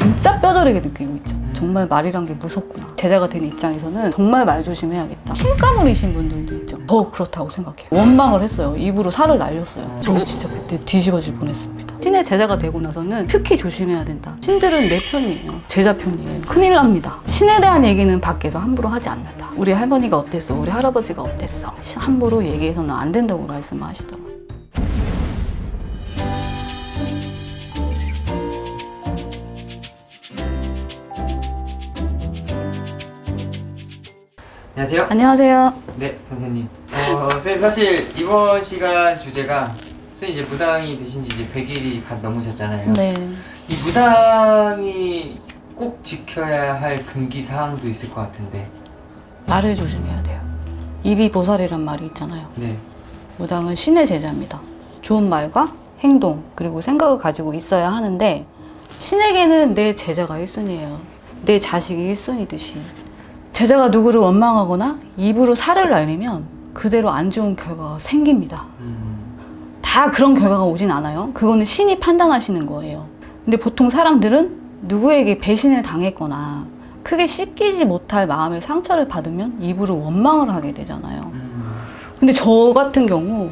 진짜 뼈저리게 느끼고 있죠. 정말 말이란 게 무섭구나. 제자가 된 입장에서는 정말 말 조심해야겠다. 신가물이신 분들도 있죠. 더 그렇다고 생각해요. 원망을 했어요. 입으로 살을 날렸어요. 저 진짜 그때 뒤집어질 뻔했습니다. 신의 제자가 되고 나서는 특히 조심해야 된다. 신들은 내 편이에요. 제자 편이에요. 큰일 납니다. 신에 대한 얘기는 밖에서 함부로 하지 않는다. 우리 할머니가 어땠어? 우리 할아버지가 어땠어? 함부로 얘기해서는 안 된다고 말씀하시더라고요. 안녕하세요. 안녕하세요. 네, 선생님. 어, 선생님 사실 이번 시간 주제가 선생님 이제 무당이 되신 지 이제 100일이 갓 넘으셨잖아요. 네. 이 무당이 꼭 지켜야 할 금기 사항도 있을 것 같은데. 말을 조심해야 돼요. 입이 보살이란 말이 있잖아요. 네. 무당은 신의 제자입니다. 좋은 말과 행동 그리고 생각을 가지고 있어야 하는데 신에게는 내 제자가 1순위예요. 내 자식이 1순위듯이 제자가 누구를 원망하거나 입으로 살을 날리면 그대로 안 좋은 결과가 생깁니다. 음, 다 그런 결과가 오진 않아요. 그거는 신이 판단하시는 거예요. 근데 보통 사람들은 누구에게 배신을 당했거나 크게 씻기지 못할 마음의 상처를 받으면 입으로 원망을 하게 되잖아요. 음, 근데 저 같은 경우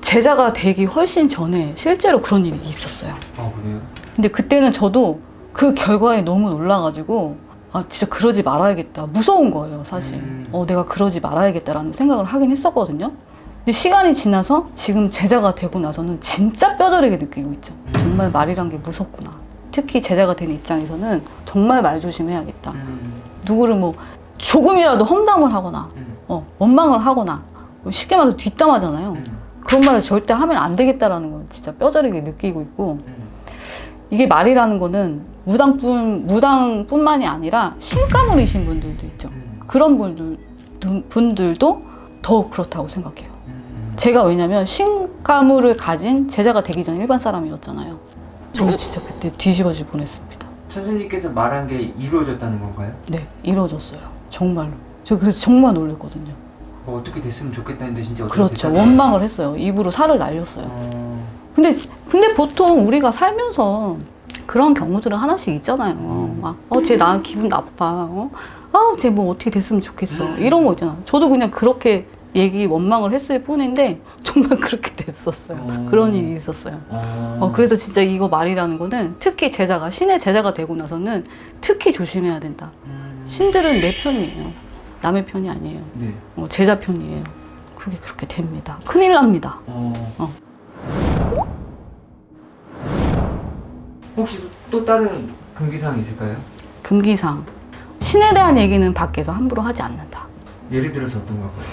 제자가 되기 훨씬 전에 실제로 그런 일이 있었어요. 어 그래요? 근데 그때는 저도 그 결과에 너무 놀라가지고 아 진짜 그러지 말아야겠다 무서운 거예요 사실. 음. 어 내가 그러지 말아야겠다라는 생각을 하긴 했었거든요. 근데 시간이 지나서 지금 제자가 되고 나서는 진짜 뼈저리게 느끼고 있죠. 정말 말이란 게 무섭구나. 특히 제자가 된 입장에서는 정말 말 조심해야겠다. 음, 누구를 뭐 조금이라도 험담을 하거나 음, 어, 원망을 하거나 쉽게 말해서 뒷담하잖아요. 음, 그런 말을 절대 하면 안 되겠다라는 걸 진짜 뼈저리게 느끼고 있고 음. 이게 말이라는 거는 무당뿐 무당뿐만이 아니라 신가물이신 분들도 있죠. 음, 그런 분들 분들도 더 그렇다고 생각해요. 음. 제가 왜냐면 신가물을 가진 제자가 되기 전 일반 사람이었잖아요. 저 진짜 그때 뒤집어질 뻔했습니다. 선생님께서 말한 게 이루어졌다는 건가요? 네, 이루어졌어요. 정말로. 저 그래서 정말 놀랐거든요. 뭐 어떻게 됐으면 좋겠다는데 진짜 어떻게 그렇죠. 됐다는 원망을 했어요. 입으로 살을 날렸어요. 어, 근데 근데 보통 우리가 살면서 그런 경우들은 하나씩 있잖아요. 막, 어, 쟤 나 기분 나빠. 어? 아, 쟤 뭐 어떻게 됐으면 좋겠어. 음. 이런 거 있잖아. 저도 그냥 그렇게 얘기, 원망을 했을 뿐인데, 정말 그렇게 됐었어요. 어. 그런 일이 있었어요. 어, 어, 그래서 진짜 이거 말이라는 거는 특히 제자가, 신의 제자가 되고 나서는 특히 조심해야 된다. 음, 신들은 내 편이에요. 남의 편이 아니에요. 네. 어, 제자 편이에요. 그게 그렇게 됩니다. 큰일 납니다. 어. 어. 혹시 또 다른 금기사항 있을까요? 금기상. 신에 대한 얘기는 밖에서 함부로 하지 않는다. 예를 들어서 어떤 걸까요?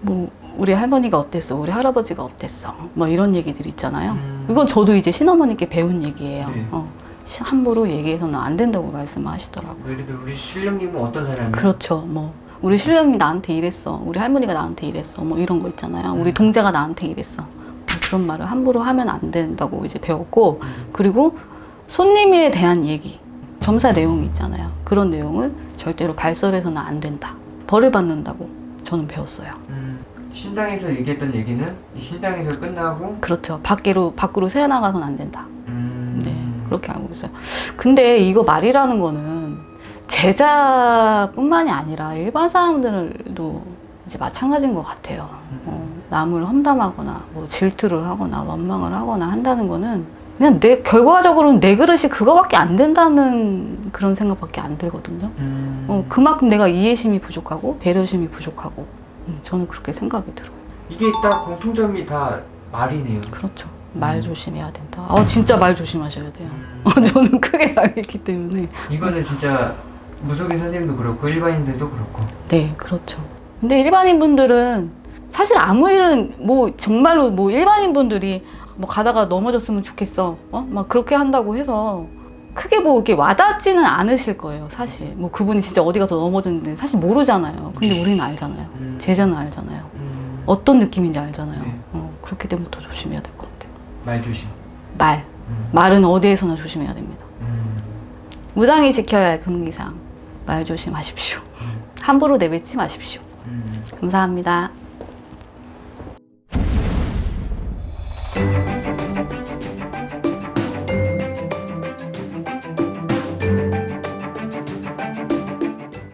뭐 우리 할머니가 어땠어, 우리 할아버지가 어땠어, 뭐 이런 얘기들 있잖아요. 음. 그건 저도 이제 신어머니께 배운 얘기예요. 네. 어, 시- 함부로 얘기해서는 안 된다고 말씀하시더라고요. 예를 들어 우리 신령님은 어떤 사람이에요? 그렇죠. 뭐 우리 신랑이 나한테 이랬어, 우리 할머니가 나한테 이랬어, 뭐 이런 거 있잖아요. 우리 음. 동자가 나한테 이랬어. 뭐 그런 말을 함부로 하면 안 된다고 이제 배웠고, 음. 그리고 손님에 대한 얘기, 점사 내용이 있잖아요. 그런 내용을 절대로 발설해서는 안 된다. 벌을 받는다고 저는 배웠어요. 음, 신당에서 얘기했던 얘기는 이 신당에서 끝나고 그렇죠. 밖으로 밖으로 새어나가서는 안 된다. 음, 네, 그렇게 알고 있어요. 근데 이거 말이라는 거는 제자뿐만이 아니라 일반 사람들도 이제 마찬가지인 것 같아요. 어, 남을 험담하거나 뭐 질투를 하거나 원망을 하거나 한다는 거는 그냥 내 결과적으로는 내 그릇이 그거밖에 안 된다는 그런 생각밖에 안 들거든요. 음, 어, 그만큼 내가 이해심이 부족하고 배려심이 부족하고 음, 저는 그렇게 생각이 들어요. 이게 딱 공통점이 다 말이네요. 그렇죠. 말 조심해야 된다. 어, 진짜 말 조심하셔야 돼요. 음, 어, 저는 크게 알기 때문에. 이거는 진짜 무속인 선생님도 그렇고 일반인들도 그렇고 네, 그렇죠. 근데 일반인 분들은 사실 아무 일은 뭐 정말로 뭐 일반인 분들이 뭐 가다가 넘어졌으면 좋겠어. 어? 막 그렇게 한다고 해서 크게 뭐 이렇게 와닿지는 않으실 거예요, 사실. 뭐 그분이 진짜 어디 가서 넘어졌는데 사실 모르잖아요. 근데 우리는 알잖아요. 음, 제자는 알잖아요. 음, 어떤 느낌인지 알잖아요. 네. 어, 그렇기 때문에 더 조심해야 될 것 같아요. 말 조심. 말. 음, 말은 어디에서나 조심해야 됩니다. 음, 무당이 지켜야 할 금기상. 말 조심하십시오. 함부로 내뱉지 마십시오. 음. 감사합니다.